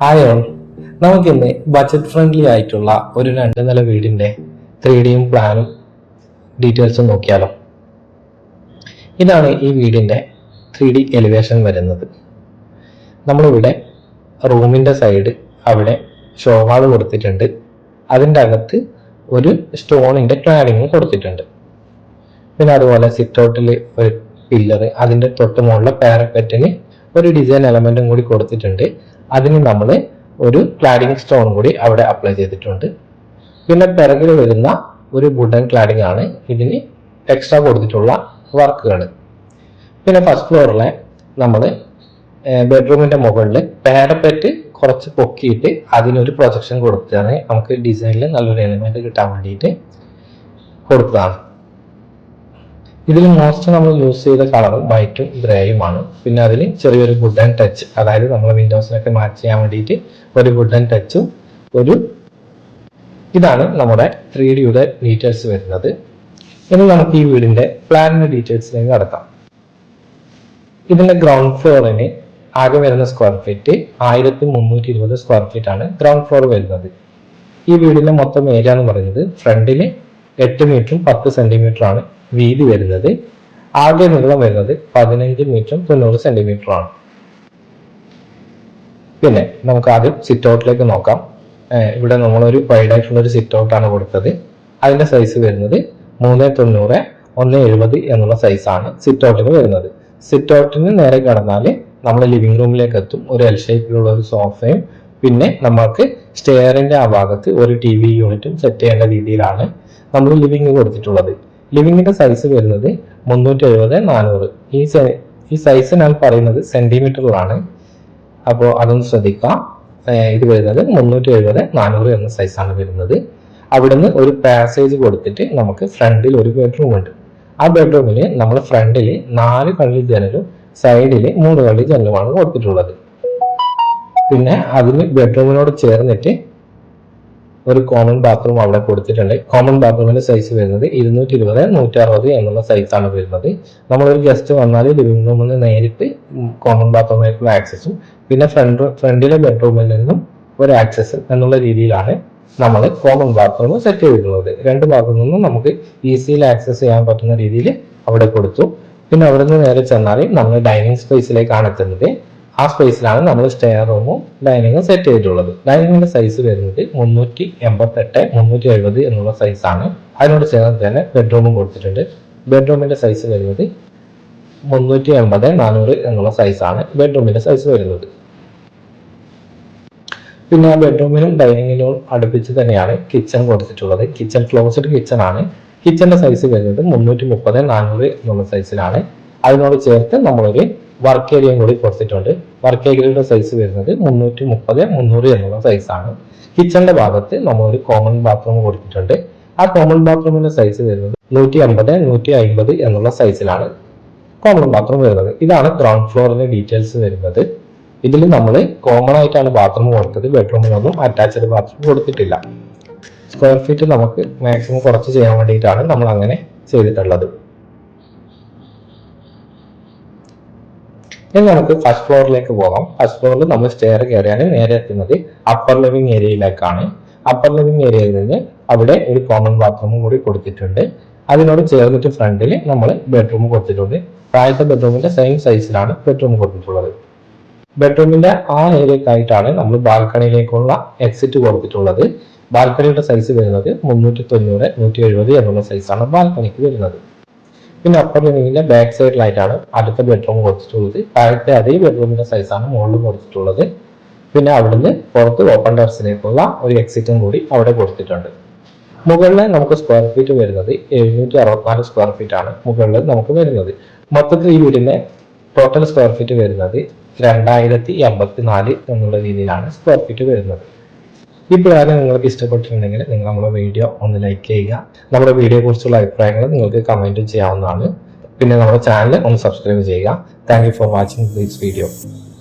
Hi all നമുക്കിന്ന് budget friendly ആയിട്ടുള്ള ഒരു രണ്ട് നില വീടിന്റെ ത്രീ ഡിയും പ്ലാനും ഡീറ്റെയിൽസും നോക്കിയാലോ. ഇതാണ് ഈ വീടിന്റെ ത്രീ ഡി എലിവേഷൻ വരുന്നത്. നമ്മളിവിടെ റൂമിന്റെ സൈഡ് അവിടെ ഷോവാൾ കൊടുത്തിട്ടുണ്ട്. അതിന്റെ അകത്ത് ഒരു സ്റ്റോണിന്റെ ക്ലാഡിങ്ങും കൊടുത്തിട്ടുണ്ട്. പിന്നെ അതുപോലെ സിറ്റൗട്ടിൽ ഒരു പില്ലർ അതിന്റെ തൊട്ട് മുകളിലെ പാരപ്പറ്റിന് ഒരു ഡിസൈൻ എലമെന്റും കൂടി കൊടുത്തിട്ടുണ്ട്. അതിന് നമ്മൾ ഒരു ക്ലാഡിങ് സ്റ്റോൺ കൂടി അവിടെ അപ്ലൈ ചെയ്തിട്ടുണ്ട്. പിന്നെ പിറകിൽ വരുന്ന ഒരു വുഡൻ ക്ലാഡിങ് ആണ് ഇതിന് എക്സ്ട്രാ കൊടുത്തിട്ടുള്ള വർക്കുകൾ. പിന്നെ ഫസ്റ്റ് ഫ്ലോറിലെ നമ്മൾ ബെഡ്റൂമിന്റെ മുകളിൽ പാരപ്പറ്റ് കുറച്ച് പൊക്കിയിട്ട് അതിനൊരു പ്രൊജക്ഷൻ കൊടുത്തതാണ് നമുക്ക് ഡിസൈനിൽ നല്ലൊരു എലിമെന്റ് കിട്ടാൻ വേണ്ടിയിട്ട് കൊടുത്തതാണ്. ഇതിൽ മോസ്റ്റ് നമ്മൾ യൂസ് ചെയ്ത കളർ വൈറ്റും ഗ്രേയുമാണ് പിന്നെ അതിൽ ചെറിയൊരു വുഡൻ ടച്ച് അതായത് നമ്മൾ വിൻഡോസിനൊക്കെ മാച്ച് ചെയ്യാൻ വേണ്ടിയിട്ട് ഒരു ഗുഡ് വുഡൻ ടച്ചും ഒരു ഇതാണ് നമ്മുടെ ത്രീ ഡിയുടെ ഡീറ്റെയിൽസ് വരുന്നത്. ഇനി നമുക്ക് ഈ വീടിന്റെ പ്ലാനിന്റെ ഡീറ്റെയിൽസിലേക്ക് കടക്കാം. ഇതിന്റെ ഗ്രൗണ്ട് ഫ്ലോറിന് ആകെ വരുന്ന സ്ക്വയർ ഫീറ്റ് ആയിരത്തി മുന്നൂറ്റി ഇരുപത് സ്ക്വയർ ഫീറ്റ് ആണ് ഗ്രൗണ്ട് ഫ്ലോർ വരുന്നത്. ഈ വീടിന്റെ മൊത്തം ഏരിയ എന്ന് പറയുന്നത് ഫ്രണ്ടിന് എട്ട് മീറ്ററും പത്ത് സെന്റിമീറ്റർ ആണ്. വീതി വരുന്നത് ആകെ നീളം വരുന്നത് പതിനഞ്ച് മീറ്ററും തൊണ്ണൂറ് സെന്റിമീറ്റർ ആണ്. പിന്നെ നമുക്ക് ആദ്യം സിറ്റ് ഔട്ടിലേക്ക് നോക്കാം. ഇവിടെ നമ്മളൊരു വൈഡ് ആയിട്ടുള്ള ഒരു സിറ്റ് ഔട്ട് ആണ് കൊടുത്തത്. അതിന്റെ സൈസ് വരുന്നത് മൂന്ന് തൊണ്ണൂറ് ഒന്ന് എഴുപത് എന്നുള്ള സൈസാണ് സിറ്റ് ഔട്ടിന് വരുന്നത്. സിറ്റ് ഔട്ടിന് നേരെ കടന്നാൽ നമ്മൾ ലിവിംഗ് റൂമിലേക്ക് എത്തും. ഒരു എൽ ഷേപ്പിലുള്ള ഒരു സോഫയും പിന്നെ നമ്മൾക്ക് സ്റ്റെയറിന്റെ ആ ഭാഗത്ത് ഒരു ടി വി യൂണിറ്റും സെറ്റ് ചെയ്യേണ്ട രീതിയിലാണ് നമ്മൾ ലിവിംഗ് കൊടുത്തിട്ടുള്ളത്. ലിവിങ്ങിന്റെ സൈസ് വരുന്നത് മുന്നൂറ്റി എഴുപത് നാനൂറ്. ഈ ഈ സൈസ് ഞാൻ പറയുന്നത് സെന്റിമീറ്ററിലാണ് അപ്പോൾ അതൊന്ന് ശ്രദ്ധിക്കാം ഇത് വരുന്നത് മുന്നൂറ്റി എഴുപത് നാനൂറ് എന്ന സൈസാണ് വരുന്നത്. അവിടുന്ന് ഒരു പാസേജ് കൊടുത്തിട്ട് നമുക്ക് ഫ്രണ്ടിൽ ഒരു ബെഡ്റൂം ഉണ്ട്. ആ ബെഡ്റൂമിൽ നമ്മൾ ഫ്രണ്ടിൽ നാല് കള്ളി ജനലും സൈഡിൽ മൂന്ന് കള്ളി ജനലുമാണ് കൊടുത്തിട്ടുള്ളത്. പിന്നെ അതിന് ബെഡ്റൂമിനോട് ചേർന്നിട്ട് ഒരു കോമൺ ബാത്റൂം അവിടെ കൊടുത്തിട്ടുണ്ട്. കോമൺ ബാത്റൂമിന്റെ സൈസ് വരുന്നത് ഇരുന്നൂറ്റി ഇരുപത് നൂറ്റി അറുപത് എന്നുള്ള സൈസാണ് വരുന്നത്. നമ്മളൊരു ഗസ്റ്റ് വന്നാൽ ലിവിംഗ് റൂമിൽ നിന്ന് നേരിട്ട് കോമൺ ബാത്റൂമിലേക്കുള്ള ആക്സസും പിന്നെ ഫ്രണ്ട് ഫ്രണ്ടിലെ ബെഡ്റൂമിൽ നിന്നും ഒരു ആക്സസ് എന്നുള്ള രീതിയിലാണ് നമ്മൾ കോമൺ ബാത്റൂം സെറ്റ് ചെയ്തിരുന്നത് രണ്ട് നിന്നും നമുക്ക് ഈസിയിൽ ആക്സസ് ചെയ്യാൻ പറ്റുന്ന രീതിയിൽ അവിടെ കൊടുത്തു. പിന്നെ അവിടെ നിന്ന് നേരെ ചെന്നാൽ നമ്മൾ ഡൈനിങ് സ്പേസിലേക്കാണ് എത്തുന്നത്. ആ സ്പേസിലാണ് നമ്മൾ സ്റ്റെയർ റൂമും ഡൈനിങ്ങും സെറ്റ് ചെയ്തിട്ടുള്ളത്. ഡൈനിങ്ങിന്റെ സൈസ് വരുന്നത് മുന്നൂറ്റി എൺപത്തെട്ട് മുന്നൂറ്റി എഴുപത് എന്നുള്ള സൈസാണ് അതിനോട് ചേർന്ന് തന്നെ ബെഡ്റൂമും കൊടുത്തിട്ടുണ്ട്. ബെഡ്റൂമിന്റെ സൈസ് വരുന്നത് മുന്നൂറ്റി എൺപത് നാനൂറ് എന്നുള്ള സൈസാണ് ബെഡ്റൂമിന്റെ സൈസ് വരുന്നത്. പിന്നെ ആ ബെഡ്റൂമിനും ഡൈനിങ്ങിനും അടുപ്പിച്ച് തന്നെയാണ് കിച്ചൺ കൊടുത്തിട്ടുള്ളത്. കിച്ചൺ ക്ലോസ്ഡ് കിച്ചൺ ആണ്. കിച്ചന്റെ സൈസ് വരുന്നത് മുന്നൂറ്റി മുപ്പത് നാനൂറ് എന്നുള്ള സൈസിലാണ് അതിനോട് ചേർത്ത് നമ്മളൊരു വർക്ക് ഏരിയയും കൂടി കൊടുത്തിട്ടുണ്ട്. വർക്ക് ഏരിയയുടെ സൈസ് വരുന്നത് മുന്നൂറ്റി മുപ്പത് മുന്നൂറ് എന്നുള്ള സൈസാണ് കിച്ചന്റെ ഭാഗത്ത് ഒരു കോമൺ ബാത്റൂം കൊടുത്തിട്ടുണ്ട്. ആ കോമൺ ബാത്റൂമിന്റെ സൈസ് വരുന്നത് നൂറ്റി അമ്പത് നൂറ്റി അമ്പത് എന്നുള്ള സൈസിലാണ് കോമൺ ബാത്റൂം വരുന്നത്. ഇതാണ് ഗ്രൗണ്ട് ഫ്ലോറിന്റെ ഡീറ്റെയിൽസ് വരുന്നത്. ഇതിൽ നമ്മൾ കോമൺ ആയിട്ടാണ് ബാത്റൂം കൊടുത്തത്. ബെഡ്റൂമിനൊന്നും അറ്റാച്ച്ഡ് ബാത്റൂം കൊടുത്തിട്ടില്ല. സ്ക്വയർ ഫീറ്റ് നമുക്ക് മാക്സിമം കുറച്ച് ചെയ്യാൻ വേണ്ടിയിട്ടാണ് നമ്മൾ അങ്ങനെ ചെയ്തിട്ടുള്ളത്. ഇനി നമുക്ക് ഫസ്റ്റ് ഫ്ലോറിലേക്ക് പോകാം. ഫസ്റ്റ് ഫ്ലോറിൽ നമ്മൾ സ്റ്റെയർ കയറിയാൽ നേരെ എത്തുന്നത്. അപ്പർ ലിവിംഗ് ഏരിയയിലേക്കാണ് അപ്പർ ലിവിംഗ് ഏരിയയിൽ നിന്ന് അവിടെ ഒരു കോമൺ ബാത്റൂമും കൂടി കൊടുത്തിട്ടുണ്ട്. അതിനോട് ചേർന്നിട്ട് ഫ്രണ്ടിൽ നമ്മൾ ബെഡ്റൂം കൊടുത്തിട്ടുണ്ട്. പ്രായത്തെ ബെഡ്റൂമിന്റെ സെയിം സൈസിലാണ് ബെഡ്റൂം കൊടുത്തിട്ടുള്ളത്. ബെഡ്റൂമിന്റെ ആ ഏരിയക്കായിട്ടാണ് നമ്മൾ ബാൽക്കണിയിലേക്കുള്ള എക്സിറ്റ് കൊടുത്തിട്ടുള്ളത്. ബാൽക്കണിയുടെ സൈസ് വരുന്നത് മുന്നൂറ്റി തൊണ്ണൂറ് നൂറ്റി എഴുപത് എന്നുള്ള സൈസാണ് ബാൽക്കണിക്ക് വരുന്നത്. പിന്നെ അപ്പർ ബാക്ക് സൈഡിലായിട്ടാണ് അടുത്ത ബെഡ്റൂം കൊടുത്തിട്ടുള്ളത്. താഴത്തെ അതേ ബെഡ്റൂമിന്റെ സൈസാണ് മുകളിൽ കൊടുത്തിട്ടുള്ളത്. പിന്നെ അവിടുന്ന് പുറത്ത് ഓപ്പൺ ടെറസിലേക്കുള്ള ഒരു എക്സിറ്റും കൂടി അവിടെ കൊടുത്തിട്ടുണ്ട്. മുകളിൽ നമുക്ക് സ്ക്വയർ ഫീറ്റ് വരുന്നത് എഴുന്നൂറ്റി അറുപത്തിനാല് സ്ക്വയർ ഫീറ്റ് ആണ് മുകളിൽ നമുക്ക് വരുന്നത്. മൊത്തത്തിൽ ഈ വീടിന്റെ ടോട്ടൽ സ്ക്വയർ ഫീറ്റ് വരുന്നത് രണ്ടായിരത്തി എൺപത്തി നാല് എന്നുള്ള രീതിയിലാണ് സ്ക്വയർ ഫീറ്റ് വരുന്നത്. ഈ പ്രകാരം നിങ്ങൾക്ക് ഇഷ്ടപ്പെട്ടിട്ടുണ്ടെങ്കിൽ നിങ്ങൾ നമ്മുടെ വീഡിയോ ഒന്ന് ലൈക്ക് ചെയ്യുക. നമ്മുടെ വീഡിയോയെ കുറിച്ചുള്ള അഭിപ്രായങ്ങൾ നിങ്ങൾക്ക് കമന്റ് ചെയ്യാവുന്നതാണ്. പിന്നെ നമ്മുടെ ചാനൽ ഒന്ന് സബ്സ്ക്രൈബ് ചെയ്യുക. Thank for watching this video